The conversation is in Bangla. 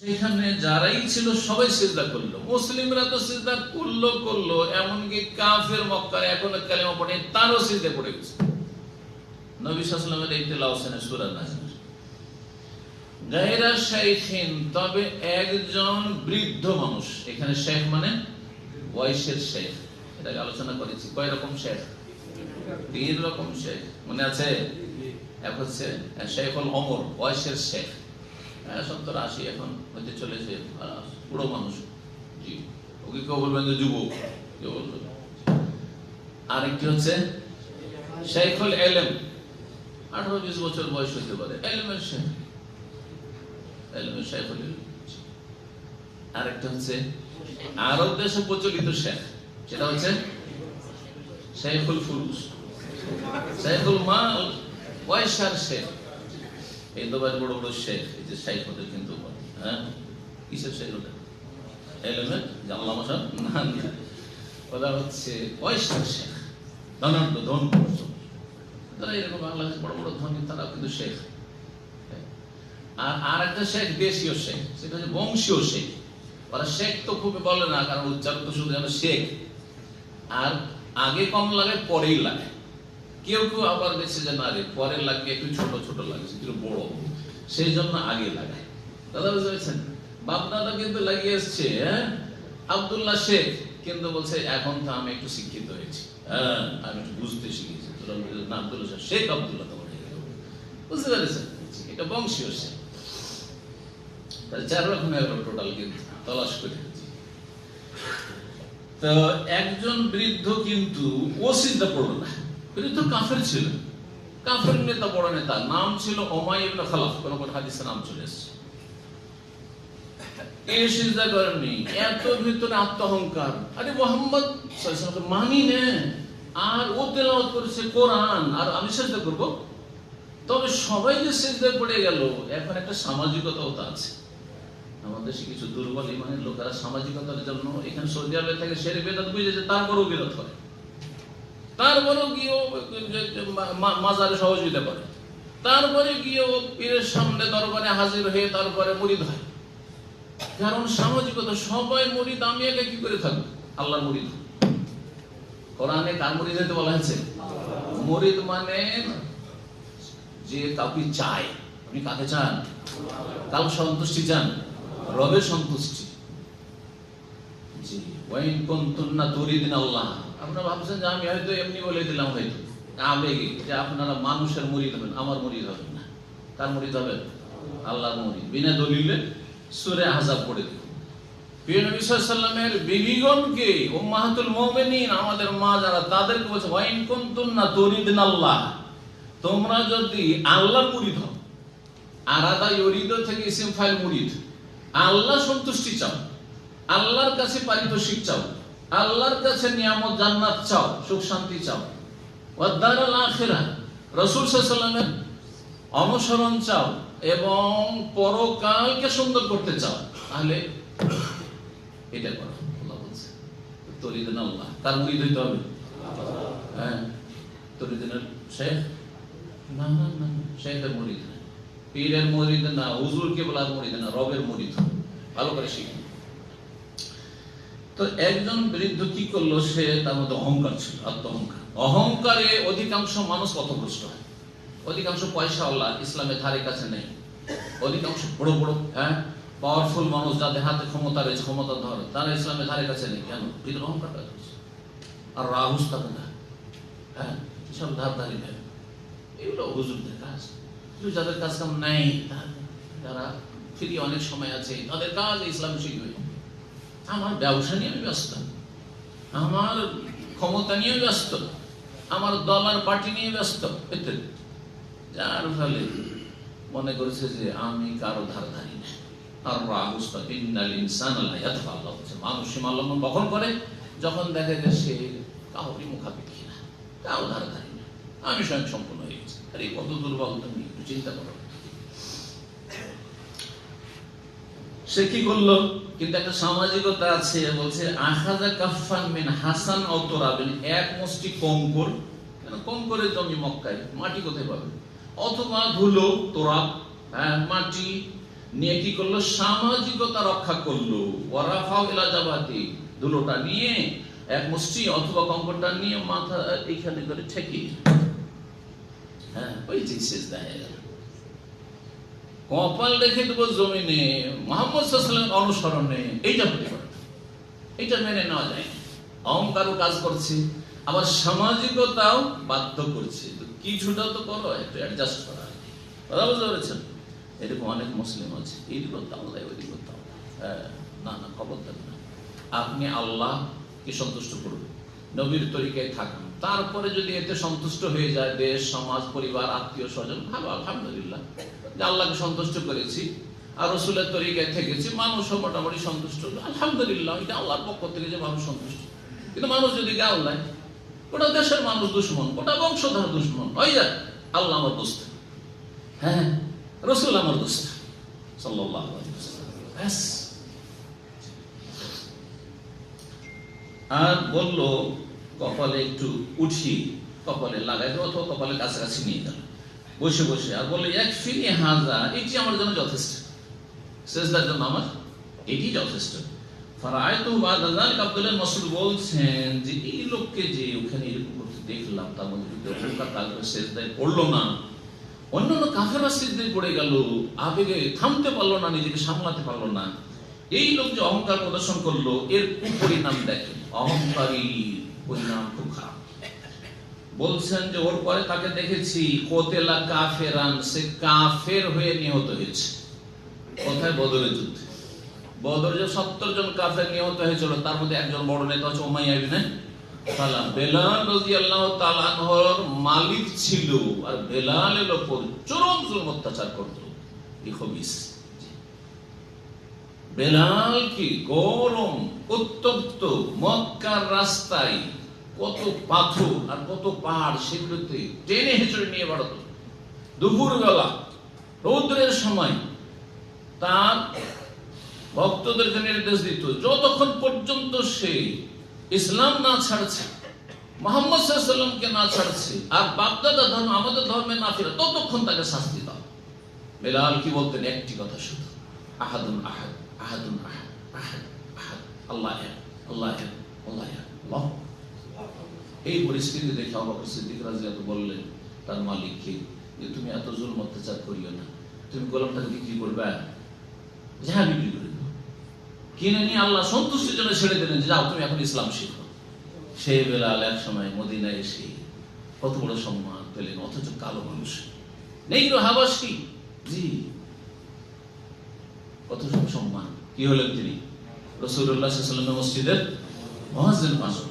সেখানে যারাই ছিল সবাই সিজদা করল। মুসলিমরা তো সিজদা করল করল, এমনকি কাফের মক্কার এখন কালেমা পড়ে তারও সিজদা পড়ে গেছে। নবী সাল্লামের এই তেলাও সেনে সুরা নাজির গায়রা শাইখিন, তবে একজন বৃদ্ধ মানুষ, এখানে শেখ মানে বয়সের শেখ এটাকে আলোচনা করেছি, কয় রকম শেখ তিন রকম শেখ মনে আছে? এক হচ্ছে শেখুল অমর বয়সের শেখ সত্তর, আশি এখন হতে চলেছে বুড়ো মানুষ। জি। ওকে কেউ বলবেন যে যুবক, কেউ বলবেন আরেকটি হচ্ছে শেখুল এলেম। আঠারো, বিশ বছর বয়স হতে পারে। এলেমের শেখ। এলেমের শেখুল আরেকটা হচ্ছে আরব দেশে প্রচলিত শেখ। সেটা হচ্ছে শেখুল ফুরুস শেখুল মাল পয়সার শেখ। এই দুবার বড় বড় শেখ, এই যে শেখ ওদের কিন্তু হ্যাঁ? কিসের শেখ ওটা। ওরা হচ্ছে শেখ ধন এরকম বড় বড় ধনী তারা কিন্তু শেখ। আর আর একটা শেখ দেশীয় শেখ, সেটা হচ্ছে বংশীয় শেখ। ওরা শেখ তো খুব বলে না, কারণ উচ্চারণ তো শুধু যেন শেখ। আর আগে কম লাগে, পরেই লাগে। কেউ কেউ আবার দেখছে যে না রে পরে লাগে একটু ছোট ছোট লাগছে একটু বড়। সেই জন্য আগে লাগায়। দাদা বুঝতে পেরেছেন? বাপ দাদা কিন্তু লাগিয়ে এসছে হ্যাঁ? আবদুল্লাহ শেখ কিন্তু বলছে এখন তো আমি একটু শিক্ষিত হয়েছি। হ্যাঁ আমি একটু বুঝতে শিখেছি। আবদুল্লাহ শেখ, আবদুল্লাহ তোমার বুঝতে পেরেছেন? এটা বংশীয় শেখ। চার রকমের টোটাল কিন্তু তলাশ করে। তো একজন বৃদ্ধ কিন্তু ও চিন্তা পড়ল না। বৃদ্ধ কাফের ছিল। কাফের নেতা, বড় নেতা। নাম ছিল ওমাই ইবনে খালাফ। কোন কোন হাদিসে নাম চলে এসেছে। এই সিজদা করেননি। এত ভিতরে আত্মহংকার। আরে মোহাম্মদ মানি নে। আর ও তেলাওয়াত করেছে কোরআন। আর আমি সিজদা করব। তবে সবাই যে সিজদায় পড়ে গেল, এখন একটা সামাজিকতাও তো আছে। আমাদের কিছু দুর্বল ইমানের লোকেরা সামাজিকতার জন্য এখানে সৌদি আরবে থেকে সেরে বেদাত বুঝে যে তারপরেও বিরোধ করে। তারপরেও মা- মাজারে সহযোগিতা করে তারপরে গিয়েও পীরের সামনে দরবারে হাজির হয়ে তারপরে মুরিদ হয়। কারণ সামাজিকতা, সবাই মুরিদ, আমি একা কি করে থাকব? আল্লাহ মুরিদ। কোরআনে কার মুরিদ হইতে বলা হয়েছে? মুরিদ মানে যে কাউকে চায়। আপনি কাকে চান? কাল সন্তুষ্টি চান? রবের সন্তুষ্টি। জি, ওয়াইন কুনতুন্না তুরিদিন আল্লাহ আপনারা ভাবছেন যে আমি হয়তো এমনি বলে দিলাম হয়তো। আবেগে যে আপনারা মানুষের মরিদ হবেন, আমার মরিদ হবেন না। তার মরিদ হবেন আল্লাহর মুরিদ। বিনা দলিলে সুরে আহজাব পড়ে মুমিনিন, আমাদের মা যারা কুনতুন্না তুরিদিন আল্লাহ। তোমরা যদি হও থেকে ফাইল আল্লাহ সন্তুষ্টি চাও। আল্লাহর কাছে পারিতোষিক চাও। আল্লাহর কাছে নিয়ামত, জান্নাত চাও, সুখ শান্তি চাও। ওয়াদারাল আখিরা রাসূল সাল্লাল্লাহু অনুসরণ চাও এবং পরকালকে সুন্দর করতে চাও, তাহলে এটা করো, আল্লাহ বলছে। তরিদিন আল্লাহ তার মুরিদ হইতে হবে? হ্যাঁ তরিদিনের শেখ? না না না শেখের মুরিদ না পীরের মুরিদ না, হুজুর কে বলার মুরিদ না, রবের মুরিদ। ভালো করে শিখুন তো একজন বৃদ্ধ কি করল? সে তার মধ্যে অহংকার ছিল, আত্মহংকার। অহংকারে অধিকাংশ মানুষ পথভ্রষ্ট হয়। অধিকাংশ পয়সাওয়ালা ইসলামের ধারে কাছে নেই। অধিকাংশ বড় বড় হ্যাঁ পাওয়ারফুল মানুষ যাদের হাতে ক্ষমতা রয়েছে, ক্ষমতা ধরে, তারা ইসলামের ধারে কাছে নেই। কেন? ভিতরে অহংকার আর রাহুস থাকে না হ্যাঁ সব ধার ধারি এগুলো হুজুরদের কাজ। কিন্তু যাদের কাজ কাম নেই, তারা- ফ্রি অনেক সময় আছে। তাদের কাজ ইসলাম শিখবে। আমার ব্যবসা নিয়ে আমি ব্যস্ত। আমার ক্ষমতা নিয়ে ব্যস্ত। আমার দল আর পার্টি নিয়ে ব্যস্ত। ইত্যাদি যার ফলে মনে করেছে যে আমি কারও ধার ধারি না। করে, যখন সে না, কারও ধার ধারি না। আমি স্বয়ং সম্পূর্ণ হয়ে গেছি। আরে কত দুর্বল তুমি একটু চিন্তা করো। সে কি করল? কিন্তু একটা সামাজিকতা আছে বলছে আখাজা কাফান মিন হাসান অতরাবিন এক মুষ্টি কঙ্কর কেন কঙ্করের জমি মক্কায় মাটি কোথায় পাবে? অথবা ধুলো তোরা হ্যাঁ, মাটি নিয়ে কি করল? সামাজিকতা রক্ষা করল। ওয়ারাফাও ইলা জাবাতি দুলোটা নিয়ে এক মুষ্টি অথবা কম্পনটা নিয়ে মাথা এইখানে করে ঠেকি হ্যাঁ ওই শেষ দেখা গেল। কপাল রেখে দেবো জমিনে, মোহাম্মদ সাল্লামের অনুসরণে। এইটা হতে পারে। এইটা মেনে নেওয়া যায়। অহংকারও কাজ করছে, আবার সামাজিকতাও বাধ্য করছে। কিছুটা তো করো, একটু অ্যাডজাস্ট করা। কথা বুঝতে পেরেছেন? এরকম অনেক মুসলিম আছে। এইদিকে করতাম ওইদিকে করতাম হ্যাঁ না না খবর দেন না। আপনি আল্লাহকে সন্তুষ্ট করুন। নবীর তরিকায় থাকুন। তারপরে যদি এতে সন্তুষ্ট হয়ে যায়, দেশ, সমাজ, পরিবার, আত্মীয় স্বজন, ভালো, আলহামদুলিল্লাহ। যে আল্লাহকে সন্তুষ্ট করেছি আর রসুলের তরিকায় থেকেছি, মানুষও মোটামুটি সন্তুষ্ট আলহামদুলিল্লাহ, এটা আল্লাহর পক্ষ থেকে যে মানুষ সন্তুষ্ট। কিন্তু মানুষ যদি গাল দেয় গোটা দেশের মানুষ দুশ্মন গোটা বংশধর দুশ্মন, ওই যাক আল্লাহ আমার দোস্ত। হ্যাঁ রসুল আমার দোস্ত। ওয়াসাল্লাম। ব্যাস। আর বলল, কপালে একটু উঠি, কপালে লাগাই দেবো অথবা কপালের কাছাকাছি নিয়ে গেল বসে বসে। আর বলল, এক ফিরি হাজা, এটি আমার জন্য যথেষ্ট। শেষদার জন্য আমার, এটি যথেষ্ট। এই লোককে যে ওখানে দেখলাম, তার মধ্যে পড়ল না কাফেরা পড়ে গেল থামতে পারল না, নিজেকে সামলাতে পারল না। এই লোক যে অহংকার প্রদর্শন করল, এর কুপরিণাম দেখেন অহংকারী পরিণাম খুব খারাপ বলছেন যে ওর পরে তাকে দেখেছি, কোতেলা কাফেরান, সে কাফের হয়ে নিহত হয়েছে। কোথায় বদরের যুদ্ধে? বদর যে সত্তর জন কাফের নিহত হয়েছিল, তার মধ্যে একজন বড় নেতা হচ্ছে ওমাইয়া ইবনে সালাম। বেলাল রাদিয়াল্লাহু তাআলা আনহুর মালিক ছিল, আর বেলালের উপর চরম জুলুম অত্যাচার করত। এই বেলাল কি গরম, উত্তপ্ত, মক্কার রাস্তায় কত পাথর আর কত পাহাড় সেগুলোতে টেনে হেঁচড়ে নিয়ে বাড়াতো। দুপুর বেলা রৌদ্রের সময় তার ভক্তদেরকে নির্দেশ দিত, যতক্ষণ পর্যন্ত সে ইসলাম না ছাড়ছে, মোহাম্মদ সাল্লামকে না ছাড়ছে আর বাপদাদা ধর্ম, আমাদের ধর্মে না ফিরে, ততক্ষণ তাকে শাস্তি দাও। বেলাল কি বলতেন? একটি কথা শুধু আহাদুন আহাদ। আহাদুন আহাদ আহাদ আহাদ আল্লাহ এক আল্লাহ এক আল্লাহ এক আল্লাহ এই পরিস্থিতি দেখে অবাক সিদ্দিক রাজিয়াত বললেন, তার মালিককে যে তুমি এত জুলম অত্যাচার করিও না। তুমি গোলামটাকে বিক্রি করবে? যাহা বিক্রি করে দাও কিনে নিয়ে আল্লাহ সন্তুষ্টির জন্য ছেড়ে দিলেন যাও, তুমি এখন ইসলাম শিখো। সেই বেলাল এক সময় মদিনায় এসে কত বড় সম্মান পেলেন, অথচ কালো মানুষ। নেই হাবাসী। জি। কত সম্মান। কি হলেন তিনি? রসুল্লাহ সাল্লামের মসজিদের মহাজেন মাসুদ